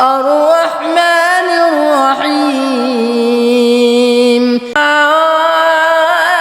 الرحمن الرحيم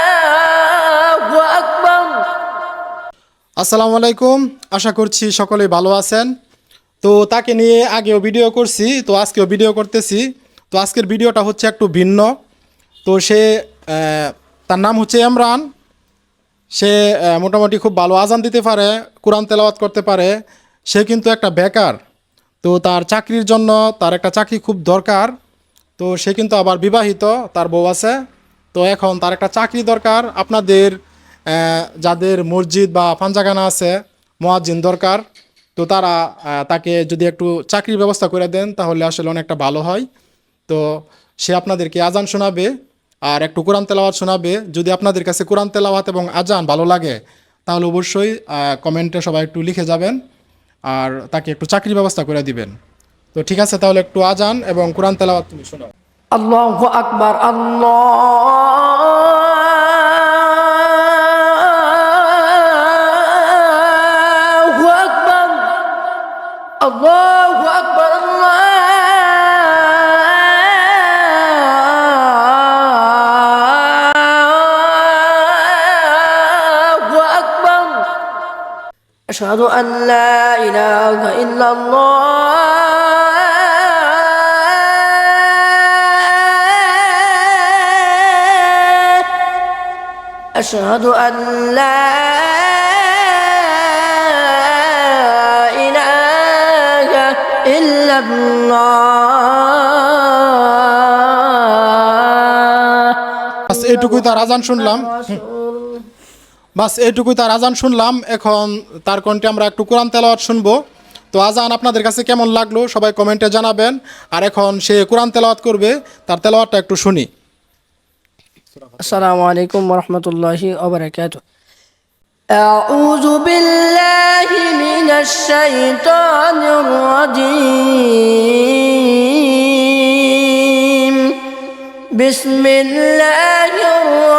الله أكبر আসসালামু আলাইকুম আশা করছি সকলেই ভালো আছেন তো তাকে নিয়ে আগেও ভিডিও করছি তো আজকেও ভিডিও করতেছি তো আজকের ভিডিওটা হচ্ছে একটু ভিন্ন তো সে আহ, তার নাম হচ্ছে ইমরান সে আহ, মোটামুটি খুব ভালো আজান দিতে পারে কোরআন তেলাওয়াত করতে পারে সে কিন্তু একটা বেকার তো তার চাকরির জন্য তার একটা চাকরি খুব দরকার। তো সে কিন্তু আবার বিবাহিত, তার বউ আছে। তো এখন তার একটা চাকরি দরকার। আপনাদের যাদের মসজিদ বা পাঞ্জাগানা আছে, মোয়াজ্জিন দরকার। তো তারা তাকে যদি একটু চাকরির ব্যবস্থা করে দেন, তাহলে আসলে অনেকটা ভালো হয়। তো সে আপনাদেরকে আজান শোনাবে আর একটু কোরআন তেলাওয়াত শোনাবে। যদি আপনাদের কাছে কোরআন তেলাওয়াত এবং আজান ভালো লাগে, তাহলে অবশ্যই কমেন্টে সবাই একটু লিখে যাবেন। আর তাকে একটু চাকরির ব্যবস্থা করে দিবেন। তো ঠিক আছে, তাহলে একটু আজান এবং কোরআন তেলাওয়াত তুমি শোনো। আল্লাহু আকবার, আল্লাহ Allah أشهد أن لا إله إلا الله أشهد أن لا إله إلا الله বাস এইটুকুই তার আজান শুনলাম বাস এইটুকুই তার আজান শুনলাম এখন তার কণ্ঠে আমরা একটু কোরআন তেলাওয়াত শুনবো তো আজান আপনাদের কাছে কেমন লাগলো সবাই কমেন্টে জানাবেন আর এখন সে কোরআন তেলাওয়াত করবে তার তেলাওয়াতটা একটু শুনি السلام عليكم ورحمة الله وبركاته أعوذ بالله من الشيطان الرجيم بسم الله الرحمن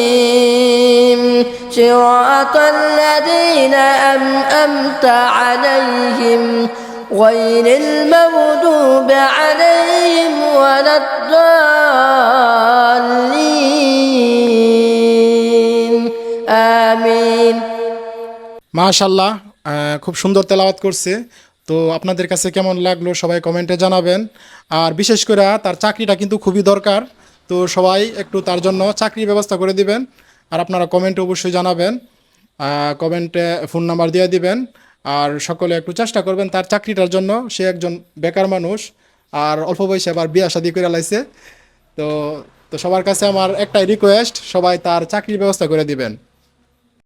صراط الذين أنأمت عليهم غير المغضوب عليهم ولا الضالين آمين মাশাল্লাহ আহ, খুব সুন্দর তেলাওয়াত করছে তো আপনাদের কাছে কেমন লাগলো সবাই কমেন্টে জানাবেন আর বিশেষ করে তার চাকরিটা কিন্তু খুবই দরকার তো সবাই একটু তার জন্য চাকরির ব্যবস্থা করে দিবেন আর আপনারা কমেন্টে অবশ্যই জানাবেন কমেন্টে ফোন নাম্বার দিয়ে দিবেন, আর সকলে একটু চেষ্টা করবেন তার চাকরিটার জন্য। সে একজন বেকার মানুষ, আর অল্প বয়সে আবার বিয়া শাদি করে লাইছে। তো তো সবার কাছে আমার একটাই রিকোয়েস্ট সবাই তার চাকরির ব্যবস্থা করে দিবেন।